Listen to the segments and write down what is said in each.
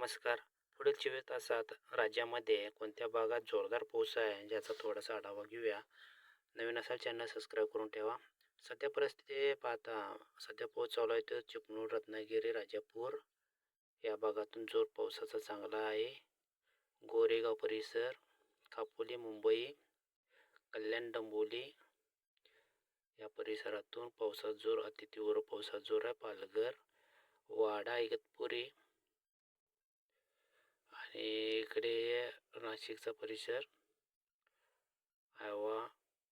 नमस्कार. पुढील चोवीस तासात राज्यामध्ये कोणत्या भागात जोरदार पाऊस आहे ज्याचा थोडासा आढावा घेऊया. नवीन असाल चॅनल सबस्क्राईब करून ठेवा. सध्या परिस्थिती पाहता सध्या पाऊस चालू आहे तर चिपळूण रत्नागिरी राजापूर या भागातून जोर पावसाचा चांगला आहे. गोरेगाव परिसर कापोली मुंबई कल्याण डंबोली या परिसरातून पावसाचा जोर अतितीव्र पावसाचा जोर आहे. पालघर वाडा इगतपुरी आणि इकडे नाशिकचा परिसर आयवा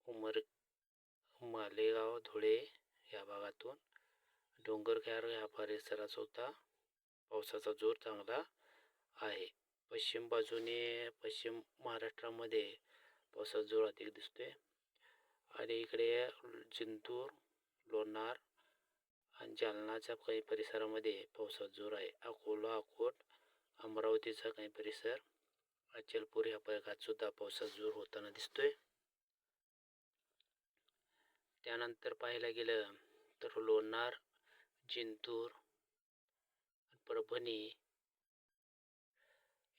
उमर मालेगाव धुळे या भागातून डोंगरख्यार ह्या परिसरात सुद्धा पावसाचा जोर चांगला आहे. पश्चिम बाजूने पश्चिम महाराष्ट्रामध्ये पावसाचा जोर अधिक दिसतोय. आणि इकडे जिंतूर लोणार आणि जालनाच्या काही परिसरामध्ये पावसाचा जोर आहे. अकोला अकोट अमरावतीचा काही परिसर अचलपूर ह्या भागात सुद्धा पावसाचा जोर होताना दिसतोय. त्यानंतर पाहायला गेलं तर लोणार जिंतूर परभणी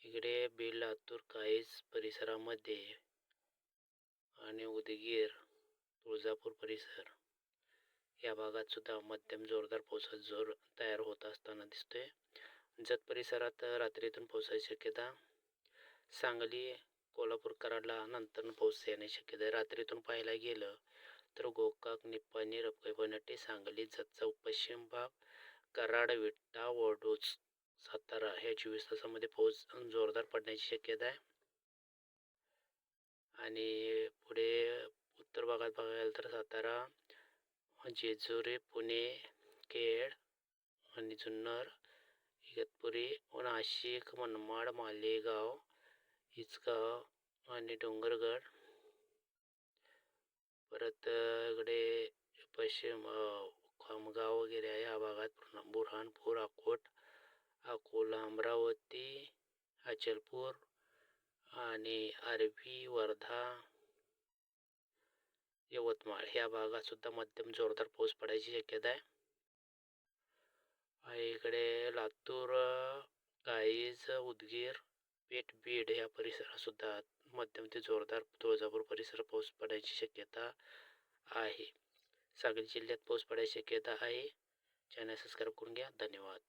इकडे बीड लातूर काहीच परिसरामध्ये आणि उदगीर तुळजापूर परिसर या भागात सुद्धा मध्यम जोरदार पावसाचा जोर तयार होत असताना दिसतोय. जत परिसरात रात्रीतून पावसाची शक्यता सांगली कोल्हापूर कराडला नंतर पाऊस येण्याची शक्यता आहे. रात्रीतून पाहायला गेलं तर गोकाक निप्पाणी रपकाई बनट्टी सांगली जतचा पश्चिम भाग कराड विट्टा वडोज सातारा ह्या चोवीस तासामध्ये पाऊस जोरदार पडण्याची शक्यता आहे. आणि पुढे उत्तर भागात बघायला तर सातारा जेजुरी पुणे केळ आणि जुन्नर इगतपुरी नाशिक मनमाड मालेगाव हिचगाव आणि डोंगरगड. परत इकडे पश्चिम खामगाव वगैरे आहे या भागात. बुरहानपूर अकोट अकोला अमरावती अचलपूर आणि आरवी वर्धा यवतमाळ. ह्या भागात सुद्धा मध्यम जोरदार पाऊस पडायची शक्यता आहे. इकडे लातूर काळीज उदगीर पेठ बीड या परिसरातसुद्धा मध्यम ते जोरदार तुळजापूर परिसर पाऊस पडायची शक्यता आहे. सांगली जिल्ह्यात पाऊस पडायची शक्यता आहे. चॅनल सबस्क्राईब करून घ्या. धन्यवाद.